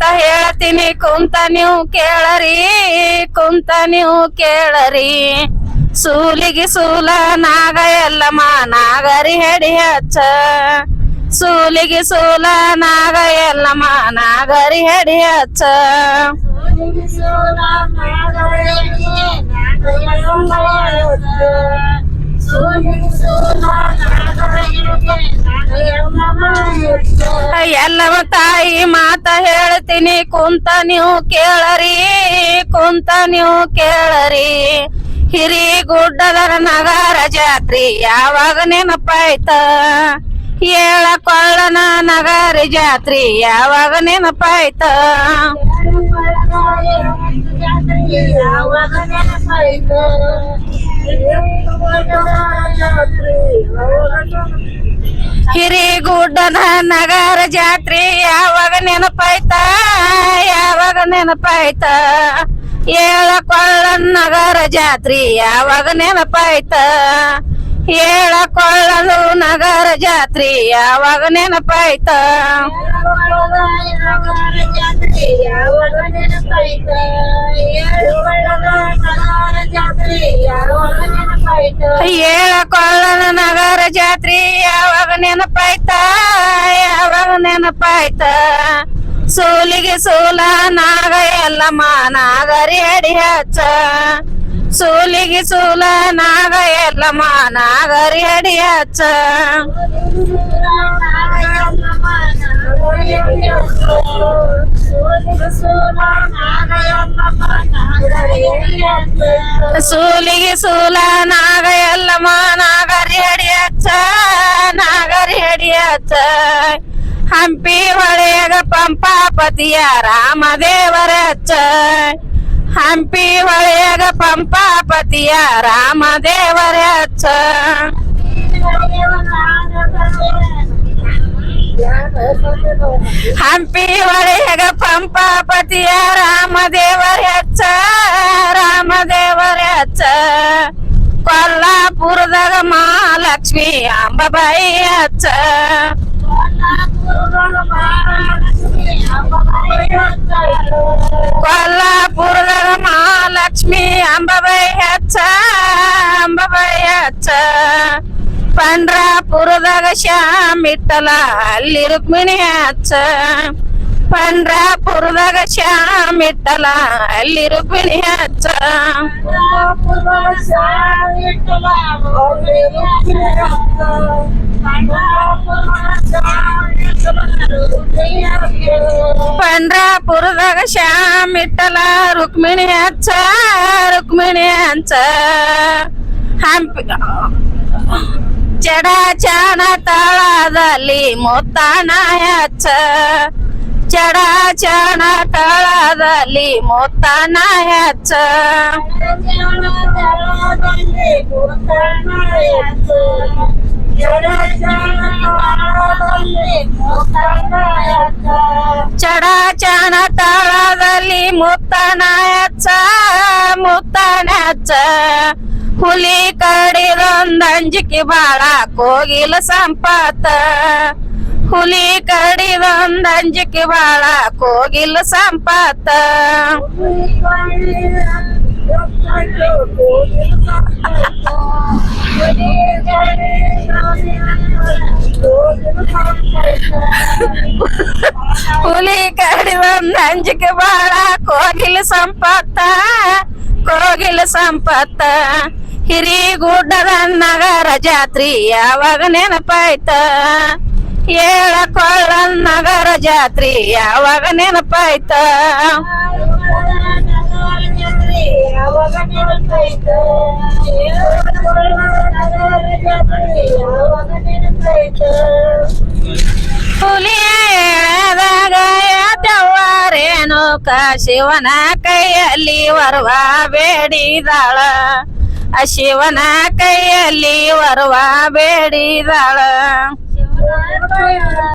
ಮಾತ ಹೇಳ್ತೀನಿ, ಕುಂತ ನೀವು ಕೇಳರಿ, ಕುಂತ ನೀವು ಕೇಳರಿ. ಸೂಲಿಗೆ ಸೂಲ ನಾಗ ಎಲ್ಲಮ್ಮ ನಾಗರಿ ಹೆಡಿ ಹಚ್ಚ. ಸೂಲಿಗೆ ಸೂಲ ನಾಗ ಎಲ್ಲಮ್ಮ ನಾಗರಿ ಹೆಡಿ ಹಚ್ಚ. ಎಲ್ಲವ ತಾಯಿ ಮಾತ ಹೇಳ್ತೀನಿ, ಕುಂತ ನೀವು ಕೇಳರಿ, ಕುಂತ ನೀವು ಕೇಳರಿ. ಹಿರಿ ಗುಡ್ಡದರ ನಗರ ಜಾತ್ರಿ ಯಾವಾಗ ನೆನಪಾಯ್ತ? ಏಳ ಕೊಳ್ಳನ ನಗರ ಜಾತ್ರಿ ಯಾವಾಗ ನೆನಪಾಯ್ತ? ಹಿರಿ ನಗರ ಜಾತ್ರೆ, ಯಾವಾಗ ನೆನಪಾಯ್ತ? ಯಾವಾಗ ನೆನಪಾಯ್ತ? ಏಳ ಕೊಳ್ಳನ ನಗರ ಜಾತ್ರೆ, ಯಾವಾಗ ನೆನಪಾಯ್ತ? ಏಳ ಕೊಳ್ಳಲು ನಗರ ಜಾತ್ರೆ, ಯಾವಾಗ ನೆನಪಾಯ್ತ? ಏಳ ಕೊಳ್ಳನ ನಗರ ಜಾತ್ರಿ ಯಾವಾಗ ನೆನಪಾಯ್ತ? ಯಾವಾಗ ನೆನಪಾಯ್ತ? ಸೂಲಿಗೆ ಸೂಲ ನಾಗ ಎಲ್ಲಮ್ಮ ನಾಗರಿ ಅಡಿ ಹಚ್ಚ. ಸೂಲಿಗೆ ಸೂಲ ನಾಗ ಎಲ್ಲಮ್ಮ ನಾಗರಿ ಅಡಿ ಹಚ್ಚ. ಸೂಲಿಗೆ ಸೂಲ ಎಲ್ಲಮ್ಮ ನಾಗರಿ ಅಡಿ ಹಚ್ಚ ನಾಗರಿ ಅಡಿ ಹಚ್ಚ ಹಂಪಿ ಹೊಳೆಯಾಗ ಪಂಪಾಪತಿಯ ರಾಮದೇವರ ಹಚ್ಚ ಹಂಪಿ ಹೊಳೆಯಾಗ ಪಂಪಾಪತಿಯ ರಾಮದೇವರ ಹಚ್ಚ ಹಂಪಿ ಹೊಳೆಯಾಗ ಪಂಪಾಪತಿಯ ರಾಮದೇವರ ಹಚ್ಚ ರಾಮದೇವರ ಹಚ್ಚ ಕೊಲ್ಲಾಪುರದಾಗ ಮಹಾಲಕ್ಷ್ಮಿ ಅಂಬಾಬಾಯಿ ಹಚ್ಚ ಕೊಲ್ಲಾಪುರದಾಗ ಮಹಾಲಕ್ಷ್ಮಿ ಅಂಬಾಬಾಯಿ ಹಚ್ಚ ಅಂಬಾಬಾಯಿ ಹಚ್ಚ ಪಂಡ್ರಾಪುರದಾಗ ಶ್ಯಾಮ್ ಇಟ್ಟಲ ಅಲ್ಲಿ ರುಕ್ಮಿಣಿ ಹಚ್ಚ ಪಂಡ್ರಾಪುರದಾಗ ಶ್ಯಾಮ್ ಇಟ್ಟಲ ಅಲ್ಲಿ ರುಕ್ಮಿಣಿ ಹಚ್ಚ ಪಂಡ್ರಾಪುರದಾಗ ಶ್ಯಾಮ್ ಇಟ್ಟಲ ರುಕ್ಮಿಣಿ ಹಚ್ಚ ರುಕ್ಮಿಣಿ ಹಚ್ಚ ಹಂಪಿ चढा चडाच्या तळा झाली मोतानायाच चडाच्या तळा झाली मोतानायाच चडाच्या तळा झाली मोतानायाच मोतानाच ಮುತ್ತಾಣ ಹಚ್ಚ ಮುತ್ತಾಣ ಹಚ್ಚ ಹುಲಿ ಕಡಿದೊಂದ್ ಅಂಜಿಕೆ ಬಾಳ ಕೋಗಿಲ ಸಂಪಾತ ಹುಲಿ ಕಡಿದೊಂದ್ ಅಂಜಿಕೆ ಬಾಳ ಕೋಗಿಲ ಸಂಪಾತ ಹುಲಿ ಕಡಿದೊಂದ್ ಅಂಜಿಕೆ ಬಾಳ ಕೋಗಿಲ ಸಂಪತ್ತ ಕೋಗಿಲ ಸಂಪತ್ತ ಹಿರಿ ಗುಡ್ಡದ ನಗರ ಜಾತ್ರಿ ಯಾವಾಗ ನೆನಪಾಯ್ತ? ಏಳ ಕೊಳ್ಳ ನಗರ ಜಾತ್ರಿ ಯಾವಾಗ ನೆನಪಾಯ್ತ? ಹುಲಿಯ ಎಳೆದಾಗ ಯಾತವ್ವಾರೇನು ಶಿವನ ಕೈಯಲ್ಲಿ ಬರುವ ಬೇಡಿದಾಳ. ಆ ಶಿವನ ಕೈಯಲ್ಲಿ ವರವ ಬೇಡಿದಾಳ.